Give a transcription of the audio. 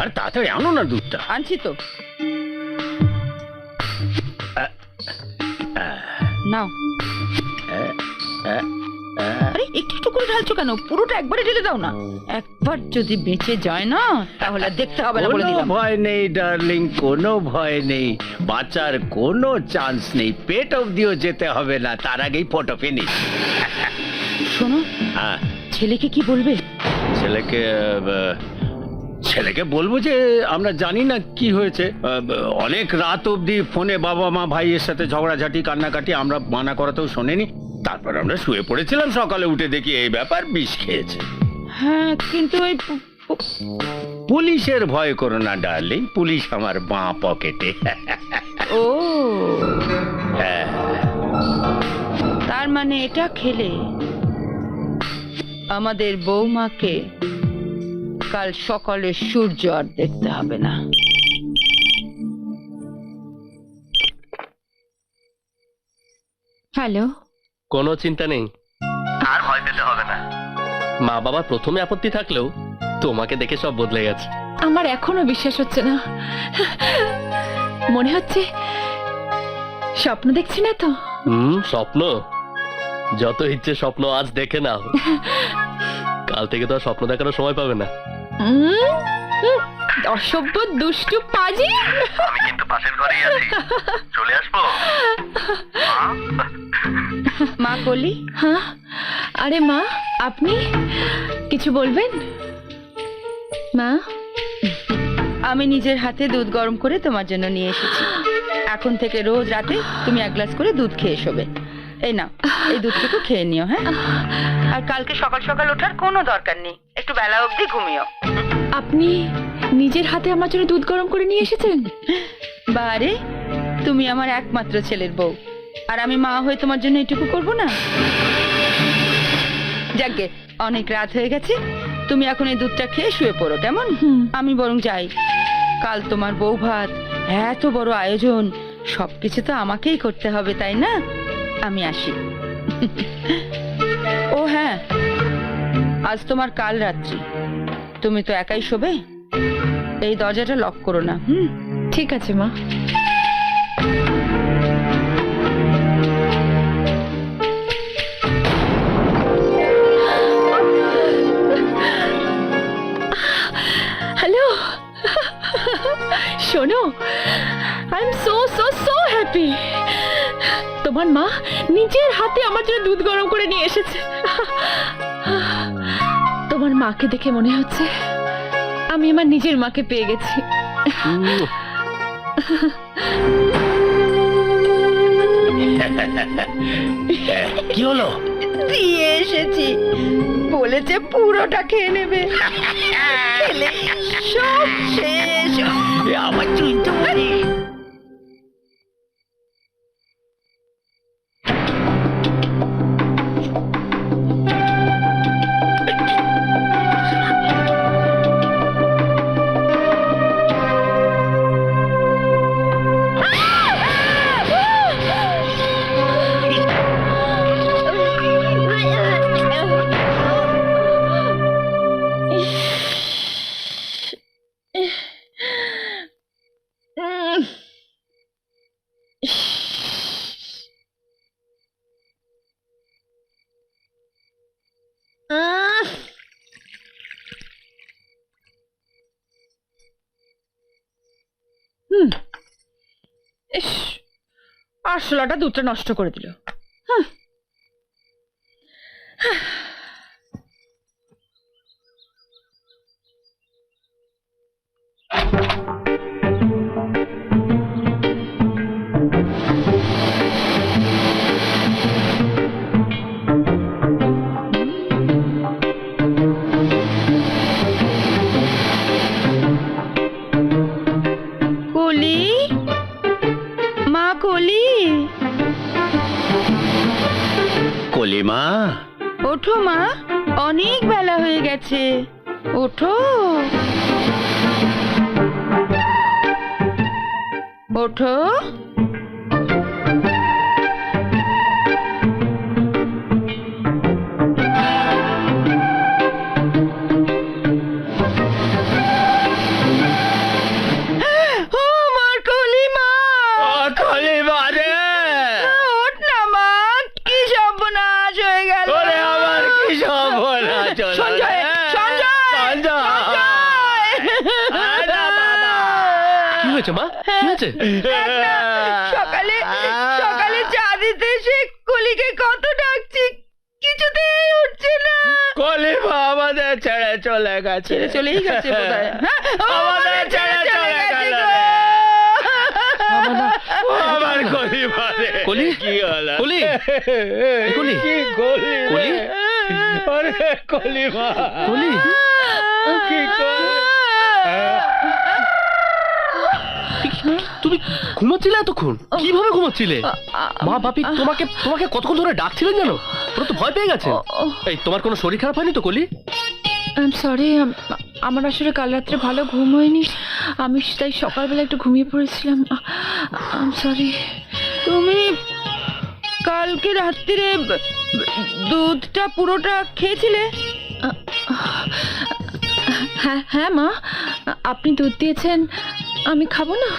আর তাড়াতাড়ি আনো না দুধটা। আনছি তো। নাও। আরে একটু একটু করে ঢালছো কেন? পুরোটা একবারে ঢেলে দাও না। একবার যদি বেঁচে যায় না তাহলে দেখতে হবে না বলে দিলাম। ভয় নেই ডার্লিং কোনো ভয় নেই। বাঁচার কোনো চান্স নেই। পেট অবধিও যেতে হবে না তার আগেই ফটো ফিনিশ শোনো হ্যাঁ। ছেলেকে কি বলবে? ছেলেকে আহ, ছেলেকে বলব যে আমরা জানি না কি হয়েছে। অনেক রাত অবধি ফোনে বাবা মা ভাইয়ের সাথে ঝগড়াঝাটি কান্নাকাটি আমরা মানা করাতেও শোনেনি। তারপর আমরা শুয়ে পড়েছিলাম সকালে উঠে দেখি এই ব্যাপার বিষ খেয়েছে। হ্যাঁ কিন্তু ওই পুলিশের ভয় করো না ডার্লিং পুলিশ আমার বাঁ পকেটে। ও। হ্যাঁ। তার মানে এটা খেলে আমাদের বৌমাকে কাল সকালে সূর্য আর দেখতে হবে না। হ্যালো। কোনো চিন্তা নেই। আর ভয় পেতে হবে না। মা বাবা প্রথমে আপত্তি থাকলেও তোমাকে দেখে সব বদলে গেছে। আমার এখনও বিশ্বাস হচ্ছে না। মনে হচ্ছে স্বপ্ন দেখছি না তো। হুম স্বপ্ন? যত ইচ্ছে স্বপ্ন আজ দেখে নাও। কাল থেকে তো আর স্বপ্ন দেখার সময় পাবে না। অসভ্য দুষ্টু পাজি। আমি কিন্তু পাশের ঘরেই আছি। চলে আসব? মা কলি? হ্যাঁ? আরে মা আপনি কিছু বলবেন? মা? আমি নিজের হাতে দুধ গরম করে তোমার জন্য নিয়ে এসেছি। এখন থেকে রোজ রাতে তুমি এক গ্লাস করে দুধ খেয়ে শোবে। এই নাও এই দুধটুকু খেয়ে নিও হ্যাঁ? আর কালকে সকাল সকাল ওঠার কোনো দরকার নেই। একটু বেলা অবধি ঘুমিও। আপনি নিজের হাতে আমার জন্য দুধ গরম করে নিয়ে এসেছেন? বারে তুমি আমার একমাত্র ছেলের বউ। আর আমি মা হয়ে তোমার জন্য এটুকু করব না? যাকগে অনেক রাত হয়ে গেছে তুমি এখন এই দুধটা খেয়ে শুয়ে পড়ো কেমন? আমি বরং যাই। কাল তোমার বউ ভাত এত বড় আয়োজন সবকিছু তো আমাকেই করতে হবে তাই না? আমি আসি। ও হ্যাঁ আজ তোমার কাল রাত্রি। তুমি তো একাই শোবে? এই দরজাটা লক করো না, হুম? ঠিক আছে, মা। হ্যালো, শোনো, I am so so so happy. তোমার মা নিজের হাতে আমার জন্য দুধ গরম করে নিয়ে এসেছে। তোমার মাকে দেখে মনে হচ্ছে আমি আমার নিজের মাকে পেয়ে গেছি। কি হলো? দিয়ে এসেছি। বলেছে পুরোটা খেয়ে নেবে। খেলে সব শেষ। আমার চুইতে আরশোলাটা দুধটা নষ্ট করে দিল। কলিমা ওঠো মা অনেক বেলা হয়ে গেছে। ওঠো। ওঠো। কি হয়েছে মা? কি হয়েছে? সকালে সকালে চা দিতে এসে কলিকে কত ডাকছি কিছুতেই উঠছে না। কলি আমাদের ছেড়ে চলে গেছে। ছেড়ে চলেই গেছে বোধহয়। হ্যাঁ, আমাদের ছেড়ে চলে গেল। আমার কলি মানে কলি? কি হলো? কলি? কলি? কি কলি কলি? আরে কলি মা কলি? তুমি ঘুমাচ্ছিলে এতক্ষণ? কীভাবে ঘুমাচ্ছিলে? মা বাপি তোমাকে তোমাকে কতক্ষণ ধরে ডাকছিলেন জানো? পুরো তো ভয় পেয়ে গেছে। এই তোমার কোনো শরীর খারাপ হয়নি তো কলি? আই সরি আমার আসলে কাল রাত্রে ভালো ঘুম হয়নি। আমি তাই সকালবেলা একটু ঘুমিয়ে পড়েছিলাম। আই সরি তুমি কালকে রাত্রিরে দুধটা পুরোটা খেয়েছিলে? হ্যাঁ হ্যাঁ মা। আপনি দুধ দিয়েছেন আমি খাব না।